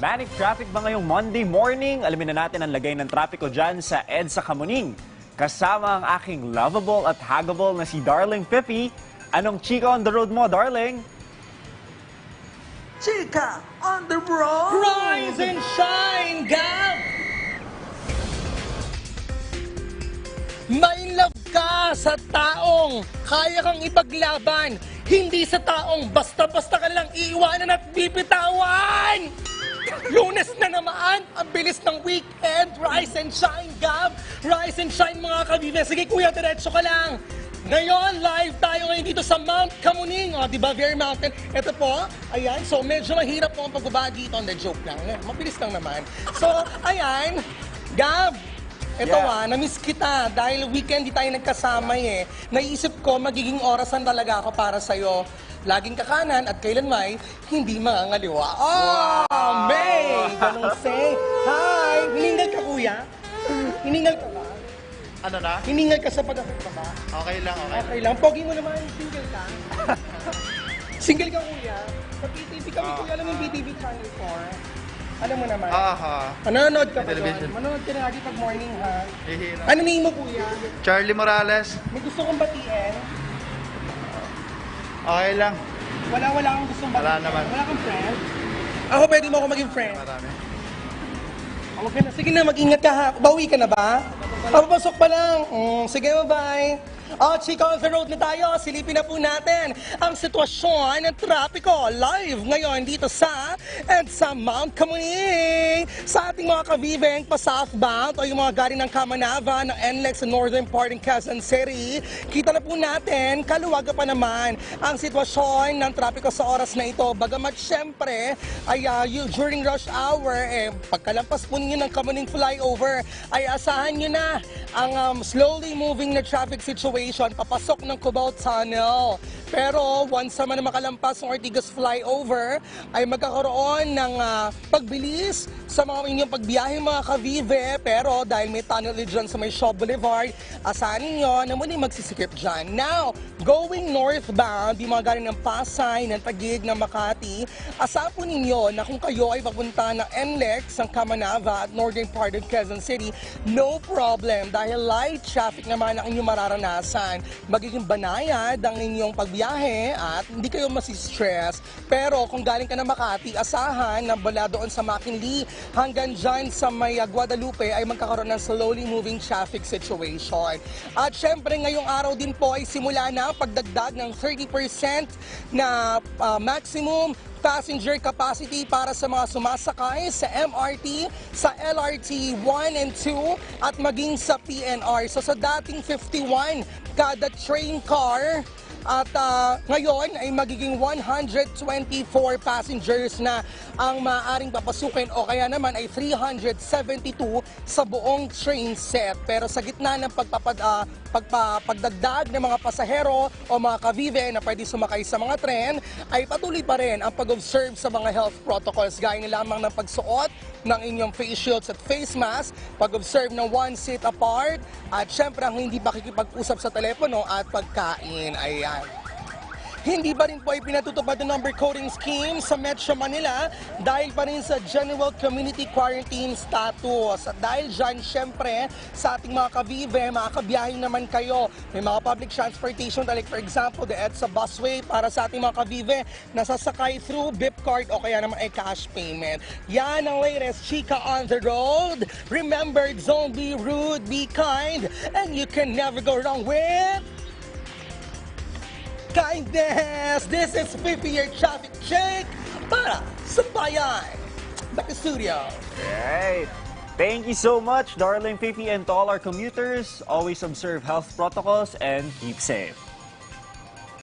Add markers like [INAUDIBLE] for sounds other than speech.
Manic traffic ba ngayong Monday morning? Alamin na natin ang lagay ng trapiko dyan sa EDSA Kamuning. Kasama ang aking lovable at huggable na si Darling Pippy. Anong chika on the road mo, darling? Chica on the road! Rise and shine, Gab! May love ka sa taong kaya kang ipaglaban, hindi sa taong basta-basta ka lang iiwanan at bibitawan! Lunes na naman, ang bilis ng weekend. Rise and shine, Gab! Rise and shine, mga kabibe. Sige, kuya, diretso ka lang. Ngayon, live tayo ngayon dito sa Mount Kamuning. O, di ba? Very mountain. Ito po, ayan. So, medyo mahirap po ang pagbaba dito. Hindi, joke lang. Mabilis lang naman. So, ayan. Gab, ito Yeah. ah, na-miss kita dahil weekend di tayo nagkasama eh. Naisip ko magiging orasan talaga ako para sa'yo. Laging kakanan at kailanmay, hindi mangangaliwa. Oh, May! Ganun say. Hi! Hiningal ka kuya? Hiningal ka ba? Ano na? Hiningal ka sa pag-akit ka ba? Okay lang, okay. Okay lang. Pogi mo naman, single ka. [LAUGHS] single ka kuya. Sa PTV kami kuya, alam mo yung PTV Channel 4? Alam mo naman. Aha. Manonood ka pa doon. Manonood ka na lagi pag morning ha. Hihina. Ano name mo kuya? Charlie Morales. May gusto kong batiin. Okay lang. Wala, wala kang gustong. Wala naman. Wala kang friend. Ako, pwede mo ako maging friend. Marami. Ka na. Sige na, mag-ingat ka ha. Bawi ka na ba? Papapasok pa lang. Mm, sige, bye-bye. Oh, Chico on the road na tayo. Silipin na po natin ang sitwasyon ng trapiko live ngayon dito sa and sa Mount Kamuning. Sa ating mga kabibeng pa southbound o yung mga galing ng Kamanava ng NLEX northern part ng Quezon City, kita na po natin, kaluwaga pa naman ang sitwasyon ng trapiko sa oras na ito. Bagamat syempre, ay ah, yung during rush hour, eh, pagkalampas po ninyo ng Kamuning flyover, ay asahan nyo na ang um, slowly moving na traffic situation papasok ng Cubao Tunnel. Pero once naman na makalampas ng Ortigas flyover, ay magkakaroon ng ah, pagbilis sa mga inyong pagbiyahe mga kavive. Pero dahil may tunnel dyan sa may Shaw Boulevard, asahan ninyo na muli magsisikip dyan. Now, going northbound, di mga galing ng Pasay, ng Taguig, ng Makati, asahan po ninyo na kung kayo ay papunta ng NLEX, ang Kamanava at northern part of Quezon City, no problem dahil light traffic naman ang inyong mararanasan. Magiging banayad ang inyong pagbiyahe at hindi kayo masistress. Pero kung galing ka na Makati, asahan na bala doon sa McKinley hanggang dyan sa may uh, Guadalupe ay magkakaroon ng slowly moving traffic situation. At syempre ngayong araw din po ay simula na pagdagdag ng 30% na uh, maximum passenger capacity para sa mga sumasakay sa MRT, sa LRT 1 and 2 at maging sa PNR. So sa dating 51 kada train car at ah, ngayon ay magiging 124 passengers na ang maaaring papasukin o kaya naman ay 372 sa buong train set. Pero sa gitna ng pagpapad, ah, pagpa, pagdagdag ng mga pasahero o mga kavive na pwede sumakay sa mga tren, ay patuloy pa rin ang pag-observe sa mga health protocols gaya na lamang ng pagsuot ng inyong face shields at face mask, pag-observe ng one seat apart, at syempre ang hindi pakikipag-usap sa telepono at pagkain. Ayan. Hindi pa rin po ay pinatutupad ng number coding scheme sa Metro Manila dahil pa rin sa General Community Quarantine Status. At dahil dyan, syempre, sa ating mga kavive, mga kabiyahe naman kayo. May mga public transportation, like for example, the EDSA busway para sa ating mga kavive na sasakay through BIP card o kaya naman ay cash payment. Yan ang latest Chika on the road. Remember, don't be rude, be kind, and you can never go wrong with kindness. This is 50-year traffic check para sa bayan. Back to studio. Right. Thank you so much, darling Pippy, and to all our commuters. Always observe health protocols and keep safe.